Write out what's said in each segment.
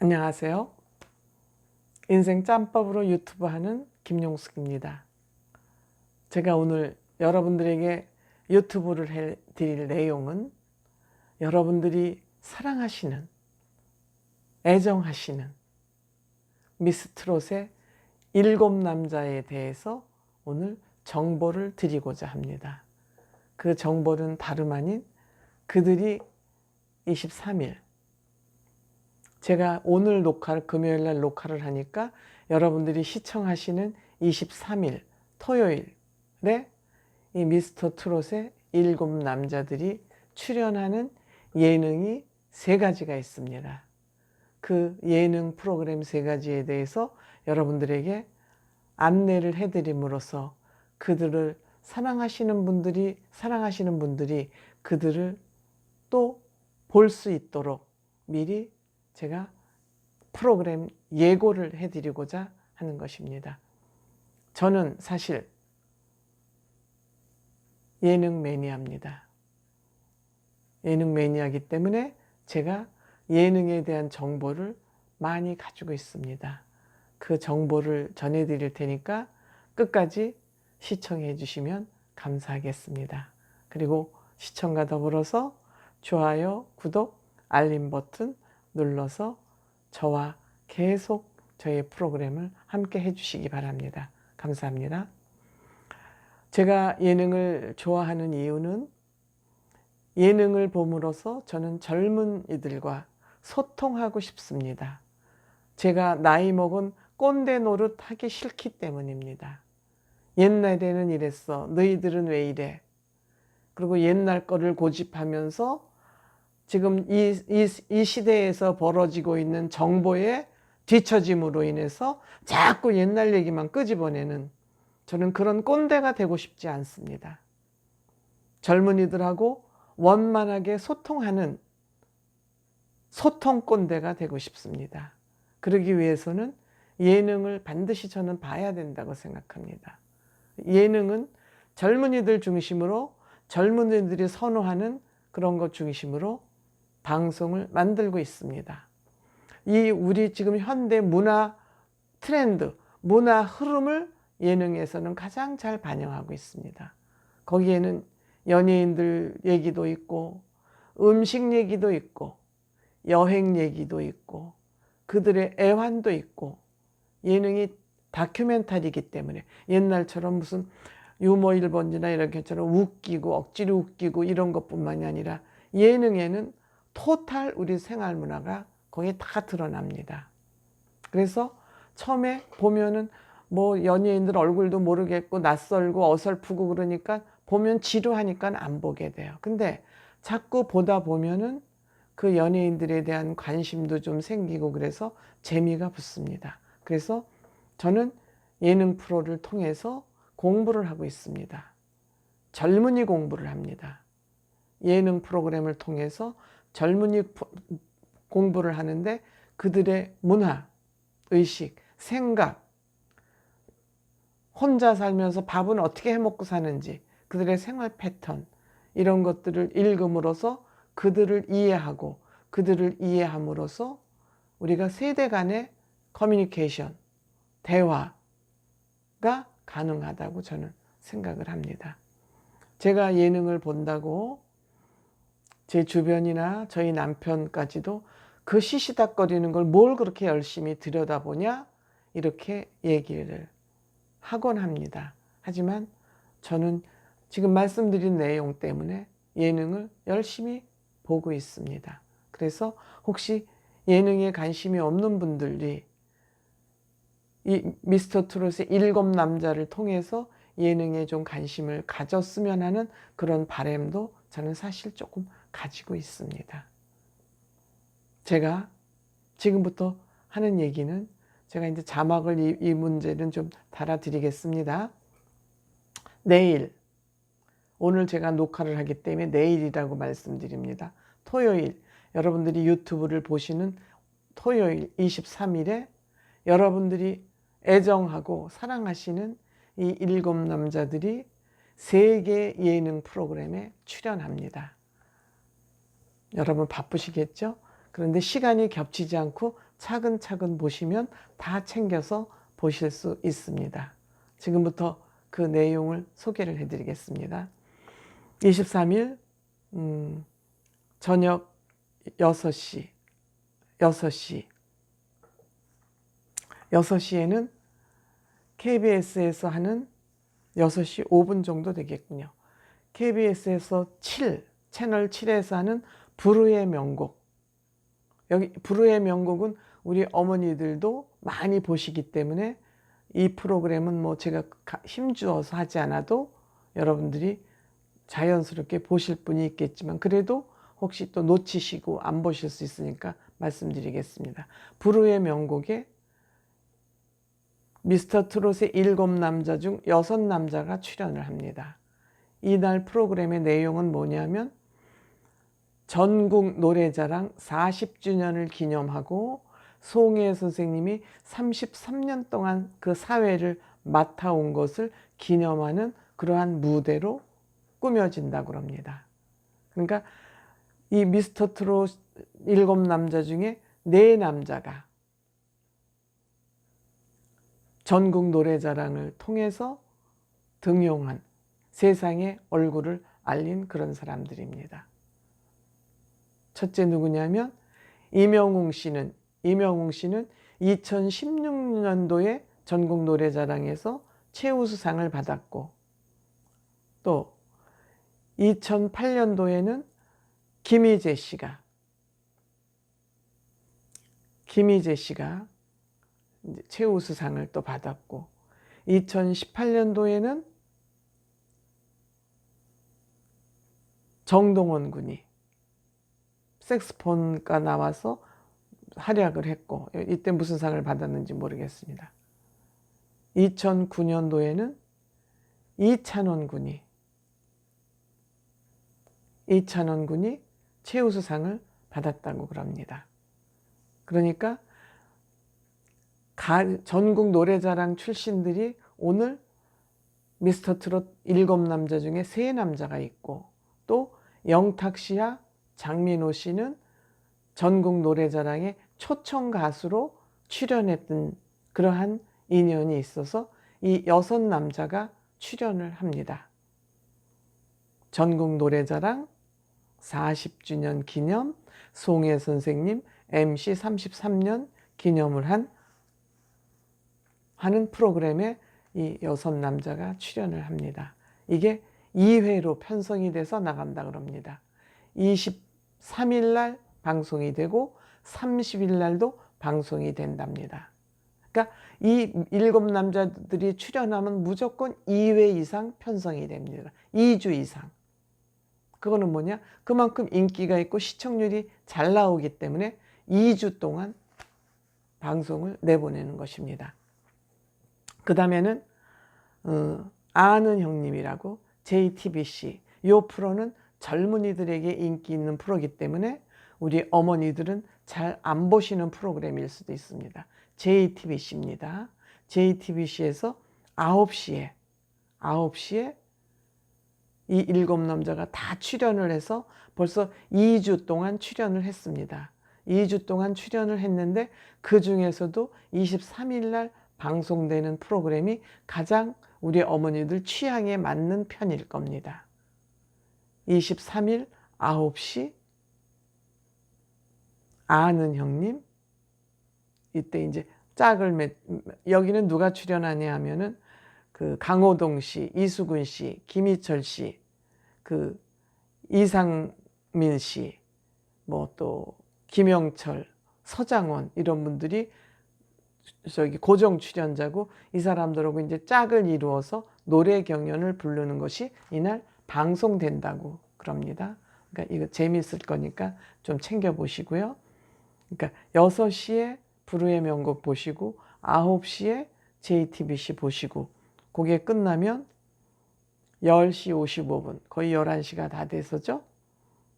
안녕하세요. 인생 짬밥으로 유튜브 하는 김용숙입니다. 제가 오늘 여러분들에게 유튜브를 해 드릴 내용은 여러분들이 사랑하시는, 애정하시는 미스트롯의 일곱 남자에 대해서 오늘 정보를 드리고자 합니다. 그 정보는 다름 아닌 그들이 23일 제가 오늘 녹화를 금요일 날 녹화를 하니까 여러분들이 시청하시는 23일 토요일에 이 미스터 트롯의 일곱 남자들이 출연하는 예능이 세 가지가 있습니다. 그 예능 프로그램 세 가지에 대해서 여러분들에게 안내를 해드림으로써 그들을 사랑하시는 분들이 사랑하시는 분들이 그들을 또 볼 수 있도록 미리 제가 프로그램 예고를 해드리고자 하는 것입니다. 저는 사실 예능 매니아입니다. 예능 매니아이기 때문에 제가 예능에 대한 정보를 많이 가지고 있습니다. 그 정보를 전해드릴 테니까 끝까지 시청해 주시면 감사하겠습니다. 그리고 시청과 더불어서 좋아요, 구독, 알림 버튼 눌러서 저와 계속 저의 프로그램을 함께 해주시기 바랍니다. 감사합니다. 제가 예능을 좋아하는 이유는 예능을 봄으로써 저는 젊은 이들과 소통하고 싶습니다. 제가 나이 먹은 꼰대 노릇 하기 싫기 때문입니다. 옛날에는 이랬어. 너희들은 왜 이래? 그리고 옛날 거를 고집하면서 지금 이, 이, 이 시대에서 벌어지고 있는 정보의 뒤처짐으로 인해서 자꾸 옛날 얘기만 끄집어내는 저는 그런 꼰대가 되고 싶지 않습니다. 젊은이들하고 원만하게 소통하는 소통 꼰대가 되고 싶습니다. 그러기 위해서는 예능을 반드시 저는 봐야 된다고 생각합니다. 예능은 젊은이들 중심으로 젊은이들이 선호하는 그런 것 중심으로 방송을 만들고 있습니다. 이 우리 지금 현대 문화 트렌드, 문화 흐름을 예능에서는 가장 잘 반영하고 있습니다. 거기에는 연예인들 얘기도 있고, 음식 얘기도 있고, 여행 얘기도 있고, 그들의 애환도 있고, 예능이 다큐멘터리이기 때문에 옛날처럼 무슨 유머 1번지나 이렇게처럼 웃기고 억지로 웃기고 이런 것뿐만이 아니라 예능에는 토탈 우리 생활 문화가 거기에 다 드러납니다. 그래서 처음에 보면은 뭐 연예인들 얼굴도 모르겠고 낯설고 어설프고 그러니까 보면 지루하니까 안 보게 돼요. 근데 자꾸 보다 보면은 그 연예인들에 대한 관심도 좀 생기고 그래서 재미가 붙습니다. 그래서 저는 예능 프로를 통해서 공부를 하고 있습니다. 젊은이 공부를 합니다. 예능 프로그램을 통해서 젊은이 공부를 하는데 그들의 문화, 의식, 생각, 혼자 살면서 밥은 어떻게 해 먹고 사는지, 그들의 생활 패턴, 이런 것들을 읽음으로써 그들을 이해하고 그들을 이해함으로써 우리가 세대 간의 커뮤니케이션, 대화가 가능하다고 저는 생각을 합니다. 제가 예능을 본다고 제 주변이나 저희 남편까지도 그 시시닥거리는 걸 뭘 그렇게 열심히 들여다보냐 이렇게 얘기를 하곤 합니다. 하지만 저는 지금 말씀드린 내용 때문에 예능을 열심히 보고 있습니다. 그래서 혹시 예능에 관심이 없는 분들이 이 미스터 트롯의 일곱 남자를 통해서 예능에 좀 관심을 가졌으면 하는 그런 바램도 저는 사실 조금 가지고 있습니다. 제가 지금부터 하는 얘기는 제가 이제 자막을 이, 이 문제는 좀 달아드리겠습니다. 내일, 오늘 제가 녹화를 하기 때문에 내일이라고 말씀드립니다. 토요일, 여러분들이 유튜브를 보시는 토요일 23일에 여러분들이 애정하고 사랑하시는 이 일곱 남자들이 세계 예능 프로그램에 출연합니다. 여러분 바쁘시겠죠? 그런데 시간이 겹치지 않고 차근차근 보시면 다 챙겨서 보실 수 있습니다. 지금부터 그 내용을 소개를 해드리겠습니다. 23일 음, 저녁 6시 6시 6시에는 KBS에서 하는 6시 5분 정도 되겠군요. KBS에서 7, 채널 7에서 하는 부르의 명곡. 여기 부르의 명곡은 우리 어머니들도 많이 보시기 때문에 이 프로그램은 뭐 제가 가- 힘주어서 하지 않아도 여러분들이 자연스럽게 보실 분이 있겠지만 그래도 혹시 또 놓치시고 안 보실 수 있으니까 말씀드리겠습니다. 부르의 명곡에 미스터 트롯의 일곱 남자 중 여섯 남자가 출연을 합니다. 이날 프로그램의 내용은 뭐냐면 전국 노래자랑 40주년을 기념하고 송혜 선생님이 33년 동안 그 사회를 맡아온 것을 기념하는 그러한 무대로 꾸며진다고 합니다. 그러니까 이 미스터 트롯 일곱 남자 중에 네 남자가 전국 노래자랑을 통해서 등용한 세상의 얼굴을 알린 그런 사람들입니다. 첫째 누구냐면 이명웅 씨는 이명웅 씨는 2016년도에 전국 노래자랑에서 최우수상을 받았고 또 2008년도에는 김희재 씨가 김희재 씨가 최우수상을 또 받았고 2018년도에는 정동원 군이 색스폰가 나와서 활약을 했고 이때 무슨 상을 받았는지 모르겠습니다. 2009년도에는 이찬원 군이 이찬원 군이 최우수상을 받았다고 그럽니다. 그러니까 가, 전국 노래자랑 출신들이 오늘 미스터 트롯 일곱 남자 중에 세 남자가 있고 또 영탁 씨와 장민호 씨는 전국 노래자랑에 초청 가수로 출연했던 그러한 인연이 있어서 이 여섯 남자가 출연을 합니다. 전국 노래자랑 40주년 기념 송혜 선생님 MC 33년 기념을 한 하는 프로그램에 이 여섯 남자가 출연을 합니다. 이게 2회로 편성이 돼서 나간다 그럽니다. 23일 날 방송이 되고 30일 날도 방송이 된답니다. 그러니까 이 일곱 남자들이 출연하면 무조건 2회 이상 편성이 됩니다. 2주 이상. 그거는 뭐냐? 그만큼 인기가 있고 시청률이 잘 나오기 때문에 2주 동안 방송을 내보내는 것입니다. 그 다음에는 어, 아는 형님이라고 JTBC 이 프로는 젊은이들에게 인기 있는 프로기 때문에 우리 어머니들은 잘 안 보시는 프로그램일 수도 있습니다. JTBC입니다. JTBC에서 9시에 9시에 이 일곱 남자가 다 출연을 해서 벌써 2주 동안 출연을 했습니다. 2주 동안 출연을 했는데 그 중에서도 23일 날 방송되는 프로그램이 가장 우리 어머니들 취향에 맞는 편일 겁니다. 23일 9시 아는 형님 이때 이제 짝을 맺 여기는 누가 출연하냐 하면은 그 강호동 씨, 이수근 씨, 김희철 씨, 그 이상민 씨, 뭐 또 김영철, 서장원 이런 분들이 저기 고정 출연자고 이 사람들하고 이제 짝을 이루어서 노래 경연을 부르는 것이 이날 방송된다고 그럽니다. 그러니까 이거 재미있을 거니까 좀 챙겨 보시고요. 그러니까 6시에 부르의 명곡 보시고 9시에 JTBC 보시고 그게 끝나면 10시 55분 거의 11시가 다 돼서죠.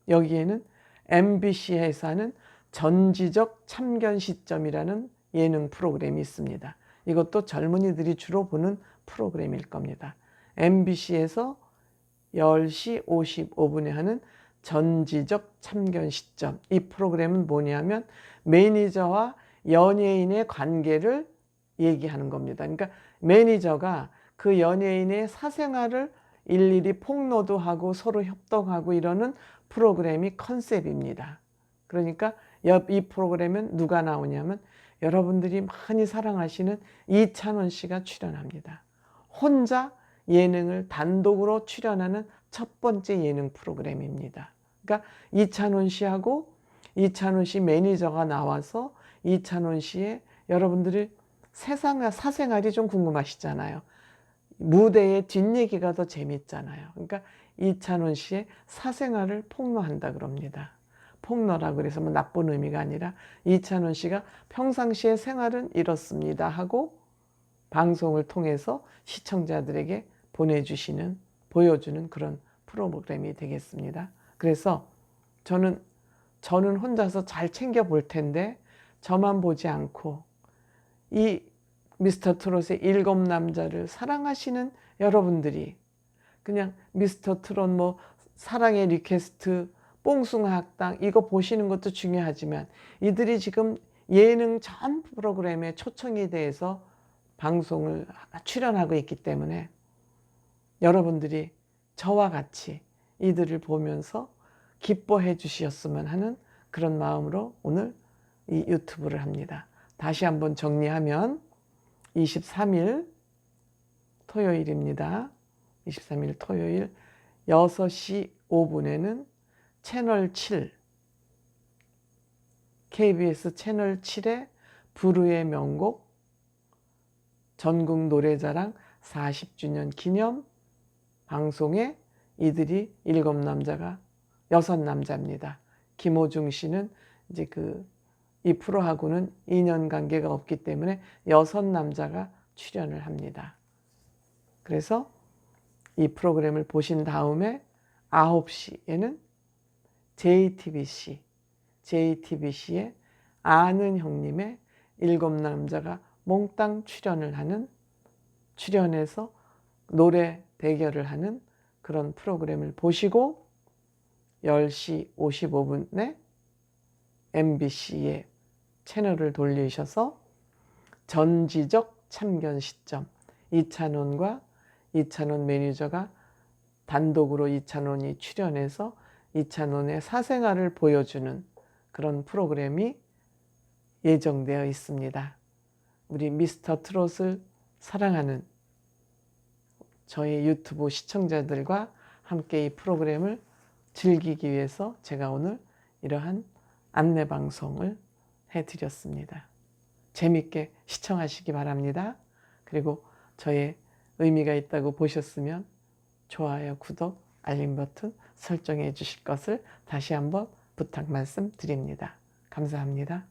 여기에는 MBC에서 하는 전지적 참견 시점이라는 예능 프로그램이 있습니다. 이것도 젊은이들이 주로 보는 프로그램일 겁니다. MBC에서 10시 55분에 하는 전지적 참견 시점. 이 프로그램은 뭐냐면 매니저와 연예인의 관계를 얘기하는 겁니다. 그러니까 매니저가 그 연예인의 사생활을 일일이 폭로도 하고 서로 협동하고 이러는 프로그램이 컨셉입니다. 그러니까 옆이 프로그램은 누가 나오냐면 여러분들이 많이 사랑하시는 이찬원 씨가 출연합니다. 혼자 예능을 단독으로 출연하는 첫 번째 예능 프로그램입니다. 그러니까 이찬원 씨하고 이찬원 씨 매니저가 나와서 이찬원 씨의 여러분들이 세상 사생활이 좀 궁금하시잖아요. 무대의 뒷얘기가 더 재밌잖아요. 그러니까 이찬원 씨의 사생활을 폭로한다 그럽니다. 폭로라 그래서 뭐 나쁜 의미가 아니라 이찬원 씨가 평상시의 생활은 이렇습니다 하고 방송을 통해서 시청자들에게 보내주시는 보여주는 그런 프로그램이 되겠습니다. 그래서 저는 저는 혼자서 잘 챙겨 볼 텐데 저만 보지 않고 이 미스터 트롯의 일곱 남자를 사랑하시는 여러분들이 그냥 미스터 트롯 뭐 사랑의 리퀘스트 뽕숭아 학당 이거 보시는 것도 중요하지만 이들이 지금 예능 전 프로그램에 초청이 돼서 방송을 출연하고 있기 때문에 여러분들이 저와 같이 이들을 보면서 기뻐해 주셨으면 하는 그런 마음으로 오늘 이 유튜브를 합니다. 다시 한번 정리하면 23일 토요일입니다. 23일 토요일 6시 5분에는 채널 7 KBS 채널 7의 부르의 명곡 전국 노래자랑 40주년 기념 방송에 이들이 일곱 남자가 여섯 남자입니다. 김호중 씨는 이제 그 이 프로하고는 인연 관계가 없기 때문에 여섯 남자가 출연을 합니다. 그래서 이 프로그램을 보신 다음에 9시에는 JTBC, JTBC의 아는 형님의 일곱 남자가 몽땅 출연을 하는 출연해서 노래 대결을 하는 그런 프로그램을 보시고 10시 55분에 MBC의 채널을 돌리셔서 전지적 참견 시점 이찬원과 이찬원 매니저가 단독으로 이찬원이 출연해서 이찬원의 사생활을 보여주는 그런 프로그램이 예정되어 있습니다. 우리 미스터 트롯을 사랑하는 저희 유튜브 시청자들과 함께 이 프로그램을 즐기기 위해서 제가 오늘 이러한 안내 방송을 해드렸습니다. 재밌게 시청하시기 바랍니다. 그리고 저의 의미가 있다고 보셨으면 좋아요, 구독, 알림 버튼 설정해 주실 것을 다시 한번 부탁 말씀드립니다. 감사합니다.